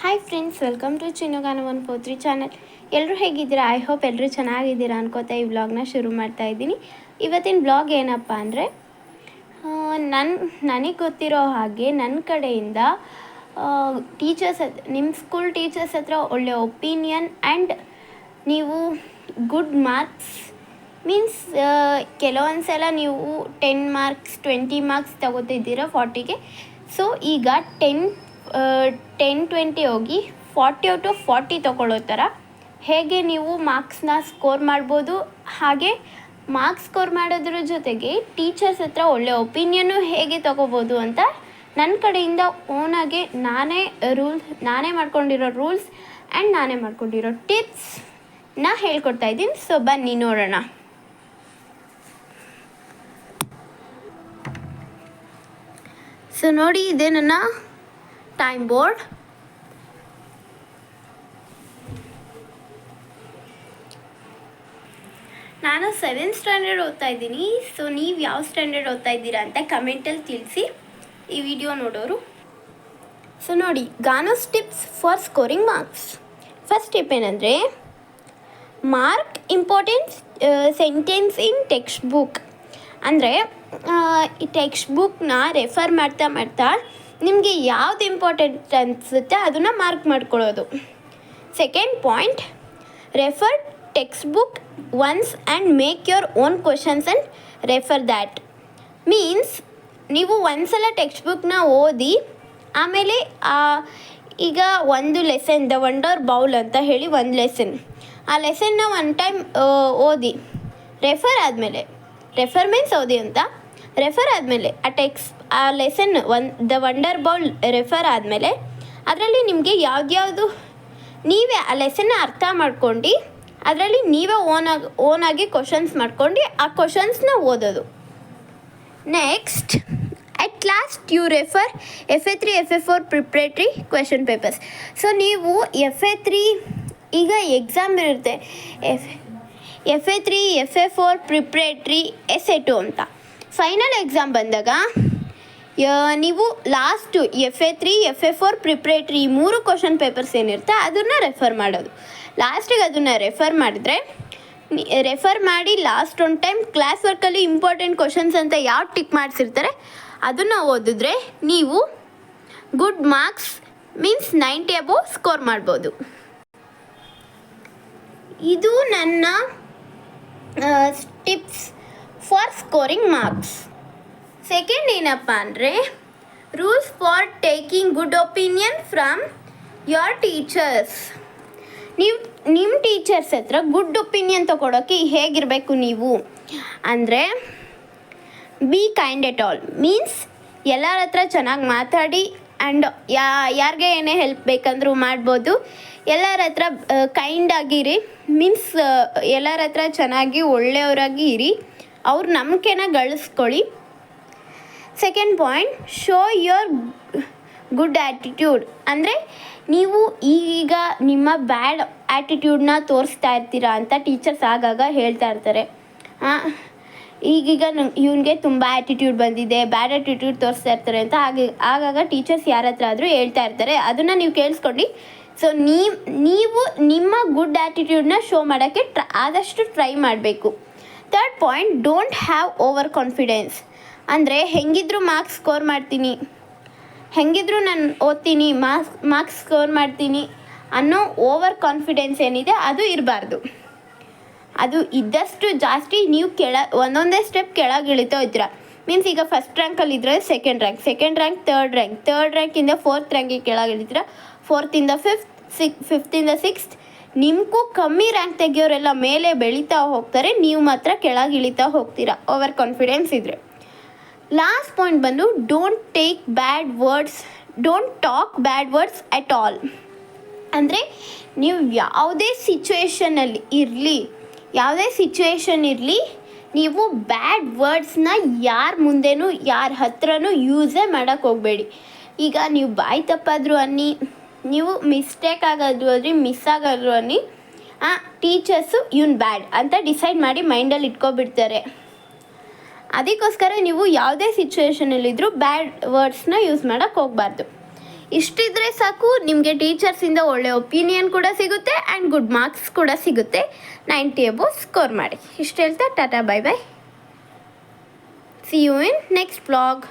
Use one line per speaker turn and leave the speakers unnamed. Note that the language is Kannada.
Hi friends welcome to Chinnagana one ಪೋತ್ರಿ channel ಎಲ್ಲರೂ ಹೇಗಿದ್ದೀರಾ? ಐ ಹೋಪ್ ಎಲ್ಲರೂ ಚೆನ್ನಾಗಿದ್ದೀರಾ ಅನ್ಕೋತಾ ಈ ವ್ಲಾಗ್ನ ಶುರು ಮಾಡ್ತಾ ಇದ್ದೀನಿ. ಇವತ್ತಿನ ಬ್ಲಾಗ್ ಏನಪ್ಪ ಅಂದರೆ ನನ್ನ ನನಗೆ ಗೊತ್ತಿರೋ ಹಾಗೆ ನನ್ನ ಕಡೆಯಿಂದ ಟೀಚರ್ಸ್ ನಿಮ್ಮ ಸ್ಕೂಲ್ ಟೀಚರ್ಸ್ ಹತ್ರ ಒಳ್ಳೆ ಒಪಿನಿಯನ್ ಆ್ಯಂಡ್ ನೀವು ಗುಡ್ ಮಾರ್ಕ್ಸ್ ಮೀನ್ಸ್ ಕೆಲವೊಂದು ಸಲ ನೀವು ಟೆನ್ ಮಾರ್ಕ್ಸ್ ಟ್ವೆಂಟಿ ಮಾರ್ಕ್ಸ್ ತಗೋತಿದ್ದೀರಾ ಫಾರ್ಟಿಗೆ ಸೊ ಈಗ ಟೆನ್ ಟೆನ್ ಟ್ವೆಂಟಿ ಹೋಗಿ ಫಾರ್ಟಿ ಟು ಫಾರ್ಟಿ ತೊಗೊಳ್ಳೋ ಥರ. ಹೇಗೆ ನೀವು ಮಾರ್ಕ್ಸ್ನ ಸ್ಕೋರ್ ಮಾಡ್ಬೋದು? ಹಾಗೆ ಮಾರ್ಕ್ಸ್ ಸ್ಕೋರ್ ಮಾಡೋದ್ರ ಜೊತೆಗೆ ಟೀಚರ್ಸ್ ಹತ್ರ ಒಳ್ಳೆ ಒಪಿನಿಯನ್ನು ಹೇಗೆ ತೊಗೋಬೋದು ಅಂತ ನನ್ನ ಕಡೆಯಿಂದ ಓನಾಗೆ ನಾನೇ ರೂಲ್ಸ್ ನಾನೇ ಮಾಡ್ಕೊಂಡಿರೋ ರೂಲ್ಸ್ ಆ್ಯಂಡ್ ನಾನೇ ಮಾಡ್ಕೊಂಡಿರೋ ಟಿಪ್ಸ್ನ ಹೇಳ್ಕೊಡ್ತಾ ಇದ್ದೀನಿ. ಸೊ ಬನ್ನಿ ನೋಡೋಣ. ಸೊ ನೋಡಿ, ಇದೆ ನನ್ನ ಟೈಮ್ ಬೋರ್ಡ್ ನಾನು ಸೆವೆಂತ್ ಸ್ಟ್ಯಾಂಡರ್ಡ್ ಓದ್ತಾ ಇದ್ದೀನಿ. ಸೊ ನೀವು ಯಾವ ಸ್ಟ್ಯಾಂಡರ್ಡ್ ಓದ್ತಾ ಇದ್ದೀರಾ ಅಂತ ಕಮೆಂಟಲ್ಲಿ ತಿಳಿಸಿ. ಈ ವಿಡಿಯೋ ನೋಡೋರು. ಸೊ ನೋಡಿ ಗಾನೋಸ್ tips for scoring marks first tip ಏನಂದರೆ mark important sentence in textbook ಅಂದರೆ ಈ ಟೆಕ್ಸ್ಟ್ ಬುಕ್ನ ರೆಫರ್ ಮಾಡ್ತಾ ಮಾಡ್ತಾ ನಿಮಗೆ ಯಾವ್ದು ಇಂಪಾರ್ಟೆಂಟ್ ಅನಿಸುತ್ತೆ ಅದನ್ನು ಮಾರ್ಕ್ ಮಾಡ್ಕೊಳ್ಳೋದು. Second point refer text book once and make your own questions and refer that means ನೀವು ಒಂದ್ಸಲ ಟೆಕ್ಸ್ಟ್ ಬುಕ್ನ ಓದಿ, ಆಮೇಲೆ ಈಗ ಒಂದು ಲೆಸನ್ ದ ವಂಡರ್ ಬೌಲ್ ಅಂತ ಹೇಳಿ ಒಂದು ಲೆಸನ್ ಆ ಲೆಸನ್ನ ಒನ್ ಟೈಮ್ ಓದಿ. ರೆಫರ್ ಆದಮೇಲೆ. ರೆಫರ್ ಮೀನ್ಸ್ ಓದಿ ಅಂತ. ರೆಫರ್ ಆದಮೇಲೆ, ಆ ಟೆಕ್ಸ್ ಆ lesson one the wonder bowl refer ಆದಮೇಲೆ, ಅದರಲ್ಲಿ ನಿಮಗೆ ಯಾವ್ದ್ಯಾವುದು, ನೀವೇ ಆ ಲೆಸನ್ನ ಅರ್ಥ ಮಾಡ್ಕೊಂಡು, ಅದರಲ್ಲಿ ನೀವೇ ಓನಾಗಿ ಓನಾಗಿ ಕ್ವಶನ್ಸ್ ಮಾಡ್ಕೊಂಡು, ಆ ಕ್ವಶನ್ಸ್ನ ಓದೋದು. Next at last you refer F A three F A four preparatory question papers so ನೀವು ಎಫ್ ಎ ತ್ರೀ ಈಗ ಎಕ್ಸಾಮ್ ಇರುತ್ತೆ. F F A three F A four preparatory S A two ಅಂತ. ಫೈನಲ್ ಎಕ್ಸಾಮ್ ಬಂದಾಗ ನೀವು last F A three F A four preparatory ಈ ಮೂರು ಕ್ವಶನ್ ಪೇಪರ್ಸ್ ಏನಿರುತ್ತೆ ಅದನ್ನು ರೆಫರ್ ಮಾಡೋದು. ಲಾಸ್ಟಿಗೆ ಅದನ್ನು ರೆಫರ್ ಮಾಡಿದ್ರೆ ರೆಫರ್ ಮಾಡಿ ಲಾಸ್ಟ್ ಒನ್ ಟೈಮ್ ಕ್ಲಾಸ್ ವರ್ಕಲ್ಲಿ ಇಂಪಾರ್ಟೆಂಟ್ ಕ್ವಶನ್ಸ್ ಅಂತ ಯಾವ ಟಿಕ್ ಮಾಡಿಸಿರ್ತಾರೆ ಅದನ್ನು ಓದಿದ್ರೆ ನೀವು good marks means ninety above score ಮಾಡ್ಬೋದು. ಇದು ನನ್ನ tips for scoring marks second ಏನಪ್ಪ ಅಂದರೆ rules for taking good opinion from your teachers ನೀವು ನಿಮ್ಮ ಟೀಚರ್ಸ್ ಹತ್ರ ಗುಡ್ ಒಪಿನಿಯನ್ ತೊಗೊಳೋಕ್ಕೆ ಹೇಗಿರಬೇಕು ನೀವು? ಅಂದರೆ be kind at all means ಎಲ್ಲರ ಹತ್ರ ಚೆನ್ನಾಗಿ ಮಾತಾಡಿ ಆ್ಯಂಡ್ ಯಾ, ಯಾರಿಗೆ ಏನೇ ಹೆಲ್ಪ್ ಬೇಕಂದ್ರೂ ಮಾಡ್ಬೋದು. ಎಲ್ಲರ ಹತ್ರ ಕೈಂಡ್ ಆಗಿರಿ. ಮೀನ್ಸ್ ಎಲ್ಲರ ಹತ್ರ ಚೆನ್ನಾಗಿ ಒಳ್ಳೆಯವರಾಗಿ ಇರಿ. ಅವ್ರ ನಂಬಿಕೆನ ಗಳಿಸ್ಕೊಳ್ಳಿ. Second point show your good attitude ಅಂದರೆ ನೀವು ಈಗೀಗ ನಿಮ್ಮ ಬ್ಯಾಡ್ ಆ್ಯಟಿಟ್ಯೂಡ್ನ ತೋರಿಸ್ತಾ ಇರ್ತೀರಾ ಅಂತ ಟೀಚರ್ಸ್ ಆಗಾಗ ಹೇಳ್ತಾ ಇರ್ತಾರೆ. ಈಗೀಗ ಇವನಿಗೆ ತುಂಬ ಆ್ಯಟಿಟ್ಯೂಡ್ ಬಂದಿದೆ ಬ್ಯಾಡ್ ಆ್ಯಟಿಟ್ಯೂಡ್ ತೋರಿಸ್ತಾ ಇರ್ತಾರೆ ಅಂತ ಹಾಗೆ, ಆಗಾಗ ಟೀಚರ್ಸ್ ಯಾರ ಹತ್ರ ಆದರೂ ಹೇಳ್ತಾ ಇರ್ತಾರೆ. ಅದನ್ನು ನೀವು ಕೇಳಿಸ್ಕೊಂಡು ಸೊ ನೀವು ನೀವು ನಿಮ್ಮ ಗುಡ್ ಆ್ಯಟಿಟ್ಯೂಡ್ನ ಶೋ ಮಾಡೋಕ್ಕೆ ಟ್ರ ಆದಷ್ಟು ಟ್ರೈ ಮಾಡಬೇಕು. Third point don't have over confidence ಅಂದರೆ ಹೆಂಗಿದ್ರು ಮಾರ್ಕ್ಸ್ ಸ್ಕೋರ್ ಮಾಡ್ತೀನಿ. ಹೆಂಗಿದ್ರು ನಾನು ಓದ್ತೀನಿ ಮಾರ್ಕ್ಸ್ ಮಾರ್ಕ್ಸ್ ಸ್ಕೋರ್ ಮಾಡ್ತೀನಿ ಅನ್ನೋ ಓವರ್ ಕಾನ್ಫಿಡೆನ್ಸ್ ಏನಿದೆ ಅದು ಇರಬಾರ್ದು. ಅದು ಇದ್ದಷ್ಟು ಜಾಸ್ತಿ ನೀವು ಕೆಳ, ಒಂದೊಂದೇ ಸ್ಟೆಪ್ ಕೆಳಗೆ ಇಳಿತಾ ಹೋಗ್ತೀರಾ ಮೀನ್ಸ್ ಈಗ first ರ್ಯಾಂಕಲ್ಲಿದ್ದರೆ second rank second rank third rank third ರ್ಯಾಂಕಿಂದ fourth ರ್ಯಾಂಕಿಗೆ ಕೆಳಗೆ ಇಳಿತೀರಾ. ಫೋರ್ತಿಂದ ಫಿಫ್ತ್ ಸಿಕ್ ಫಿಫ್ತಿಂದ ಸಿಕ್ಸ್ತ್ ನಿಮಗೂ ಕಮ್ಮಿ ರ್ಯಾಂಕ್ ತೆಗಿಯೋರೆಲ್ಲ ಮೇಲೆ ಬೆಳೀತಾ ಹೋಗ್ತಾರೆ, ನೀವು ಮಾತ್ರ ಕೆಳಗೆ ಇಳಿತಾ ಹೋಗ್ತೀರಾ. ಓವರ್ ಕಾನ್ಫಿಡೆನ್ಸ್ ಇದ್ದರೆ ಲಾಸ್ಟ್ ಪಾಯಿಂಟ್ ಬಂದು don't take bad words don't talk bad words at all ಅಂದರೆ ನೀವು ಯಾವುದೇ ಸಿಚುವೇಷನಲ್ಲಿ ಇರಲಿ, ಯಾವುದೇ ಸಿಚುವೇಷನ್ ಇರಲಿ, ನೀವು ಬ್ಯಾಡ್ ವರ್ಡ್ಸ್ನ ಯಾರ ಮುಂದೆನೂ, ಯಾರ ಹತ್ರನೂ ಯೂಸೇ ಮಾಡೋಕ್ಕೆ ಹೋಗಬೇಡಿ. ಈಗ ನೀವು ಬಾಯಿ ತಪ್ಪಾದರೂ ಅನ್ನಿ, ನೀವು ಮಿಸ್ಟೇಕ್ ಆಗೋದು ಅದ್ರಿ ಮಿಸ್ ಆಗೋದು ಅನ್ನಿ, ಆ ಟೀಚರ್ಸು ಇವ್ನು ಬ್ಯಾಡ್ ಅಂತ ಡಿಸೈಡ್ ಮಾಡಿ ಮೈಂಡಲ್ಲಿ ಇಟ್ಕೊಬಿಡ್ತಾರೆ. ಅದಕ್ಕೋಸ್ಕರ ನೀವು ಯಾವುದೇ ಸಿಚುವೇಶನಲ್ಲಿದ್ದರೂ ಬ್ಯಾಡ್ ವರ್ಡ್ಸ್ನ ಯೂಸ್ ಮಾಡೋಕ್ಕೆ ಹೋಗಬಾರ್ದು. ಇಷ್ಟಿದ್ರೆ ಸಾಕು, ನಿಮಗೆ ಟೀಚರ್ಸಿಂದ ಒಳ್ಳೆ ಒಪಿನಿಯನ್ ಕೂಡ ಸಿಗುತ್ತೆ ಆ್ಯಂಡ್ ಗುಡ್ ಮಾರ್ಕ್ಸ್ ಕೂಡ ಸಿಗುತ್ತೆ. ನೈಂಟಿ ಅಬೋ ಸ್ಕೋರ್ ಮಾಡಿ. ಇಷ್ಟು ಹೇಳ್ತಾ, tata bye bye see you in next blog